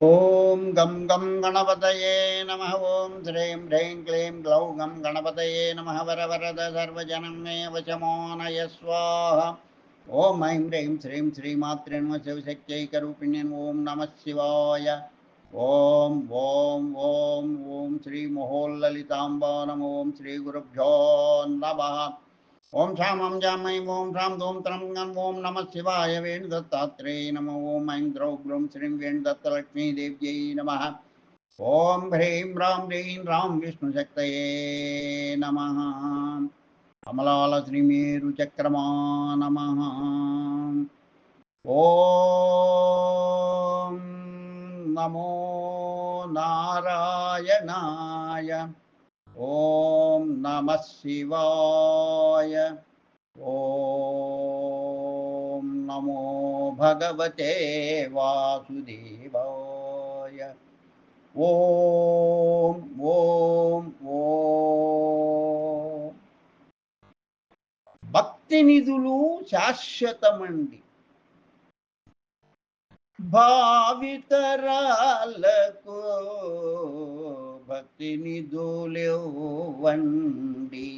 ఓం గం గం గణపతయే నమ ఓం శ్రీం హ్రీం క్లీం గ్లౌ గం గణపతయే నమ వర వరద సర్వజనం మే వశమోనయ స్వాహ ఓం ఐం హ్రీం శ్రీం శ్రీమాత్రే నమ శివశక్త్యైకరూపిణ్యం ఓం నమ శివాయ ఓం ఓం ఓం ఓం శ్రీ మహోల్లలితాంబా నమ ఓం శ్రీ గురుభ్యో నమ ఓం శ్యామం జామై ఓం రాం దోం త్రం గం ఓం నమ శివాయ వేణుదత్తాత్రేయ నమ ఓం ఐం ద్రౌ గ్రౌం శ్రీం వేణుదత్తలక్ష్మీదేవ్యై నమ ఓం హ్రీం రాం హ్రీం రాం విష్ణుశక్తయే నమ కమలాల శ్రీమేరు చక్రమా నమ ఓం నమో నారాయణాయ ఓం నమ శివాయ. ఓం నమో భగవతే వాసుదేవాయ. ఓం ఓం ఓం. భక్తి నిధులు శాశ్వతమండి. భావితరాలకు భక్తి నిధులేవండి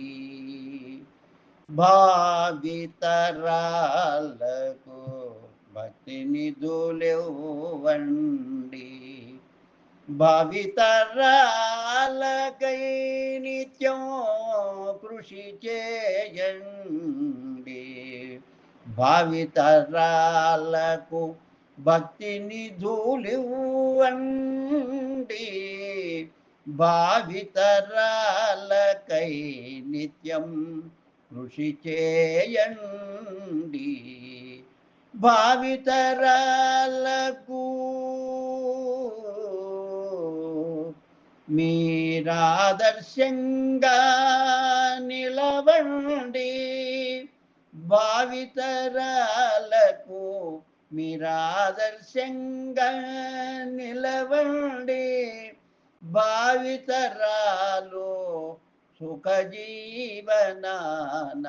భావితరాలకు భక్తి నిధులేవండి భావితరాలకై నిత్యం కృషి చేయండి. భావితరాలకు భక్తిని నిధులివ్వండి భావితరాలకై నిత్యం కృషి చేయండి భావితరాలకు మీరాదర్శంగా నిలవండి భావితరాలకు మీరాదర్శంగా నిలవండి భావితరాలు సుఖ జీవనాన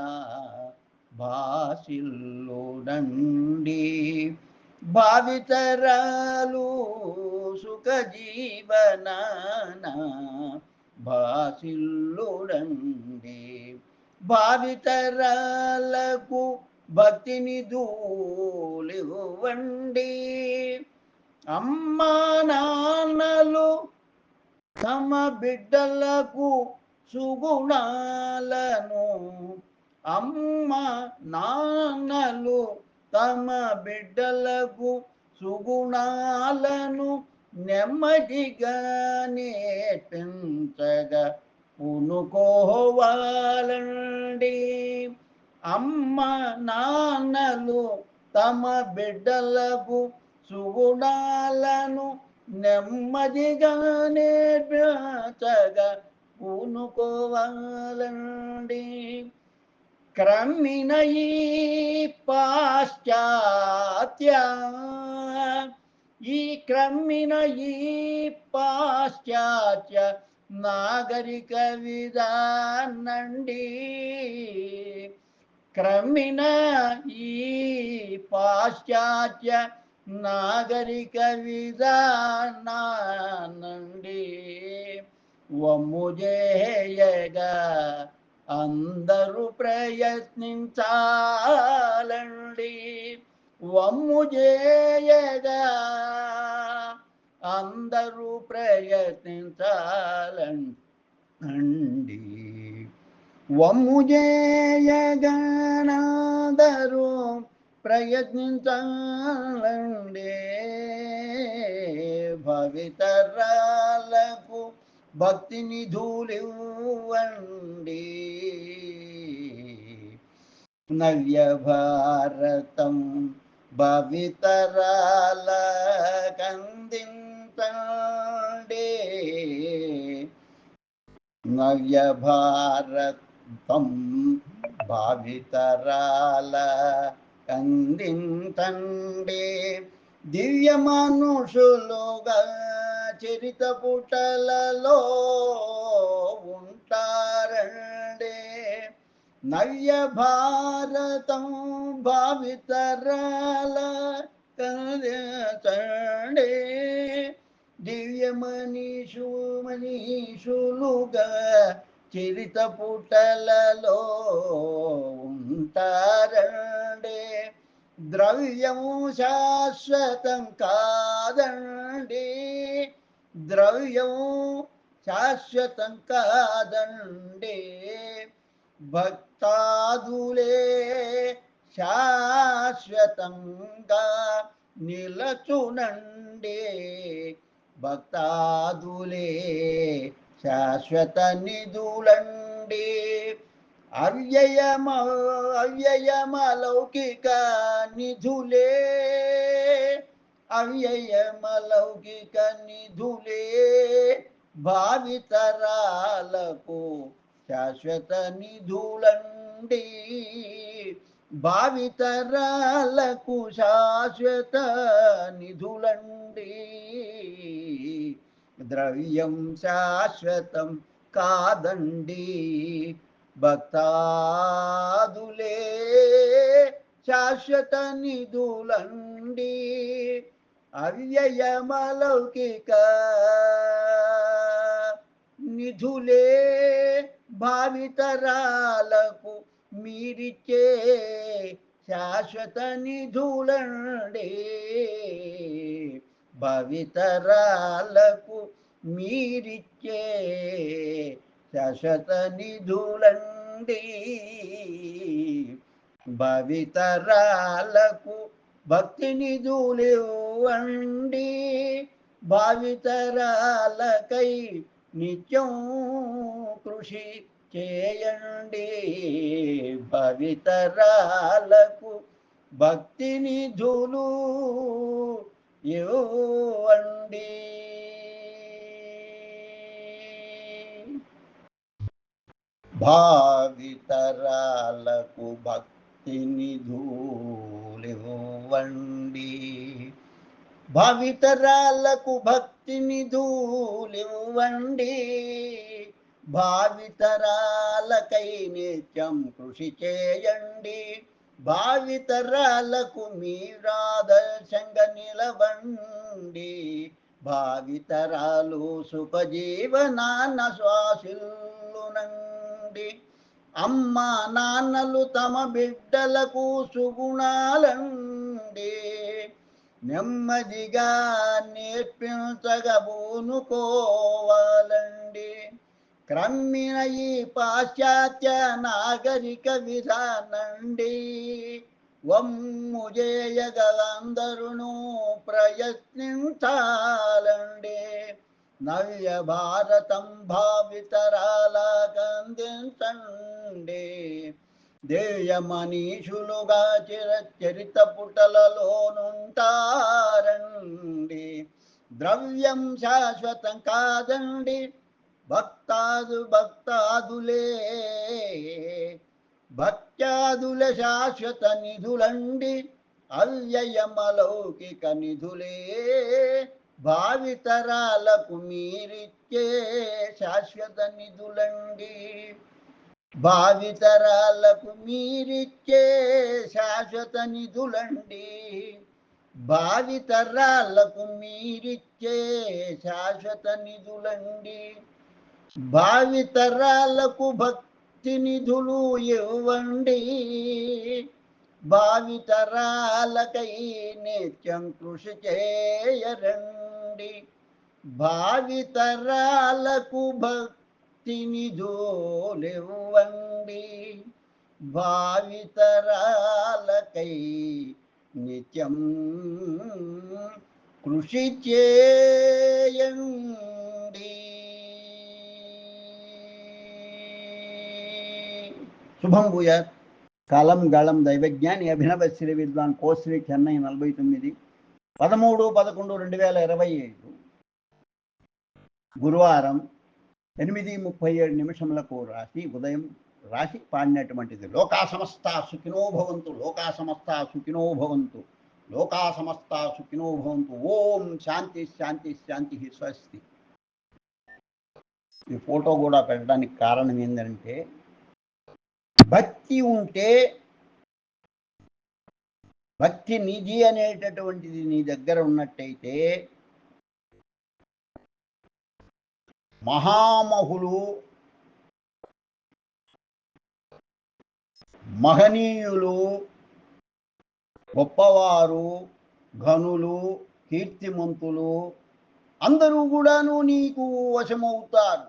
భాసిల్లుడండి. భావితరాలు సుఖ జీవనాన భాసిల్లుడండి. భావితరాలకు భక్తిని దూలివ్వండి. అమ్మా నా తమ బిడ్డలకు సుగుణాలను అమ్మ నాన్నలు తమ బిడ్డలకు సుగుణాలను నెమ్మదిగానే పెంచగా పునుకోవాలండి. అమ్మ నాన్నలు తమ బిడ్డలకు సుగుణాలను నెమ్మదిగానే పెంచగా పూనుకోవాలండి క్రమిన ఈ పాశ్చాత్య ఈ క్రమిన ఈ పాశ్చాత్య నాగరిక విధానండి. క్రమిన ఈ పాశ్చాత్య నాగరిక విధానానండి. వమ్ము అందరూ ప్రయత్నించాలండి. వమ్ము చేయగా అందరూ ప్రయత్నించాలండి. వమ్ము చేయగనందరూ ప్రయత్నించాలండి. భవితరాలకు భక్తిని ధూలివ్వండి నవ్య భారతం భవితరాల కందించండి నవ్య భారతం భావితరాల కందించండి దివ్య మనుషులుగా చరిత పుటలలో ఉంటారండి. నవ్య భారతం భావితరాల కండి దివ్య మనీషు మనీషులుగా చరిత పుటలలో ఉంటారండే. ద్రవ్యము శాశ్వతం కాదండి. ద్రవ్యము శాశ్వతం కాదండి. భక్తాదులే శాశ్వతంగా నిలచునండి. భక్తాదులే శాశ్వత నిధులండి. అవ్యయమ అవ్యయమలౌకిక నిధులే. అవ్యయమలౌకిక నిధులే. భావితరాలకు శాశ్వత నిధులండి. భావితరాలకు శాశ్వత నిధులండి. ద్రవ్యం శాశ్వతం కాదండి. భక్తాదులే శాశ్వత నిధులండి. అవ్యయమలౌకిక నిధులే భావితరాలకు మీరిచ్చే శాశ్వత నిధులండి. భవితరాలకు మీరిచ్చే శాశ్వత నిధులండి. భవితరాలకు భక్తిని దూలివ్వండి భావితరాలకై నిత్యం కృషి చేయండి. భవితరాలకు భక్తిని ధూలు ఇవ్వండి. భావితరాలకు భక్తిని నిధులివ్వండి భావితరాలకు భక్తిని నిధులివ్వండి భావితరాలకై నిత్యం కృషి చేయండి. భావితరాలకు మీరాదర్శంగా నిలవండి. భావితరాలు సుఖజీవనాన్న శ్వాసిల్లునండి. అమ్మ నాన్నలు తమ బిడ్డలకు సుగుణాలండి. నెమ్మదిగా నేర్పించగబూనుకోవాలండి. క్రమ్మిన ఈ పాశ్చాత్య నాగరిక విధానండి. వమ్ము చేయగలందరును ప్రయత్నించాలండి. నవ్య భారతం భావితరాలకందించండి దేయ మనీషులుగా చిరచరిత పుటలలోనుంటారండి ద్రవ్యం శాశ్వతం కాదండి భక్తాదు భక్తాదులే. భక్త్యాదుల శాశ్వత నిధులండి అవ్యయమలౌకిక నిధులే. భావితరాలకు మీరిచ్చే శాశ్వత నిధులండి. భావితరాలకు మీరిచ్చే శాశ్వత నిధులండి. భావితరాలకు మీరిచ్చే శాశ్వత నిధులండి. భావితరాలకు భక్తి నిధులు ఇవ్వండి. భావితరాలకై నిత్యం కృషి చేయరండి. భావితరాలకు భక్తిని నిధులివ్వండి భావితరాలకై నిత్యం కృషి చేయండి. శుభం భూయాత్. కలం గళం దైవజ్ఞాని అభినవ శ్రీ విద్వాన్ కోశ్రీ చెన్నై నలభై తొమ్మిది. పదమూడు పదకొండు రెండు వేల ఇరవై ఐదు గురువారం ఎనిమిది ముప్పై ఏడు నిమిషములకు రాసి ఉదయం రాసి పాడినటువంటిది. లోకా సమస్త సుఖినో భవంతు లోకా సమస్త సుఖినో భవంతు లోకా సమస్త సుఖినో భవంతు. ఓం శాంతి శాంతి శాంతి స్వస్తి. ఈ ఫోటో కూడా పెట్టడానికి కారణం ఏంటంటే భక్తి ఉంటే భక్తి నిధి అనేటటువంటిది నీ దగ్గర ఉన్నట్టయితే మహామహులు మహనీయులు గొప్పవారు ఘనులు కీర్తిమంతులు అందరూ కూడాను నీకు వశమవుతారు.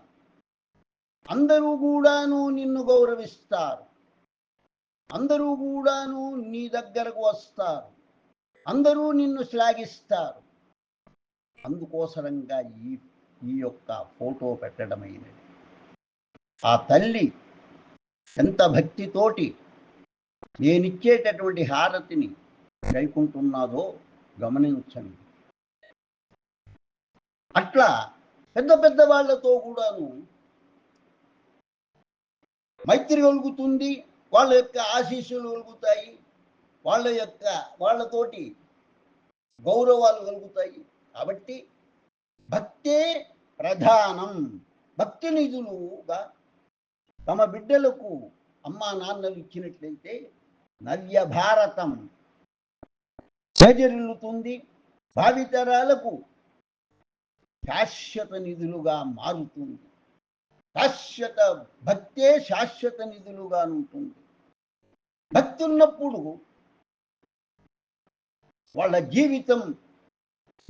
అందరూ కూడాను నిన్ను గౌరవిస్తారు. అందరూ కూడాను నీ దగ్గరకు వస్తారు. అందరూ నిన్ను శ్లాఘిస్తారు. అందుకోసరంగా ఈ ఈ యొక్క ఫోటో పెట్టడమైనది. ఆ తల్లి ఎంత భక్తితోటి నేనిచ్చేటటువంటి హారతిని కైకుంటున్నాదో గమనించండి. అట్లా పెద్ద పెద్ద వాళ్ళతో కూడాను మైత్రి కలుగుతుంది. వాళ్ళ యొక్క ఆశీస్సులు కలుగుతాయి. వాళ్ళ యొక్క వాళ్ళతోటి గౌరవాలు కలుగుతాయి. కాబట్టి భక్తే ప్రధానం. భక్తి నిధులుగా తమ బిడ్డలకు అమ్మా నాన్నలు ఇచ్చినట్లయితే నవ్య భారతం చేజరిల్లుతుంది. భావితరాలకు శాశ్వత నిధులుగా మారుతుంది. శాశ్వత భక్తే శాశ్వత నిధులుగా ఉంటుంది భక్తి ఉన్నప్పుడు వాళ్ళ జీవితం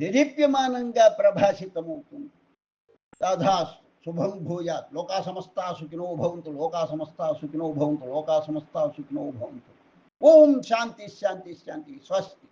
నిరీప్యమానంగా ప్రభాషితమవుతుంది. తథా శుభం భూయాత్. లోకా సమస్తా సుఖినో భవంతు. లోకా సమస్తా సుఖినో భవంతు. లోకా సమస్తా సుఖినో భవంతు. ఓం శాంతి శాంతి శాంతి. స్వస్తి.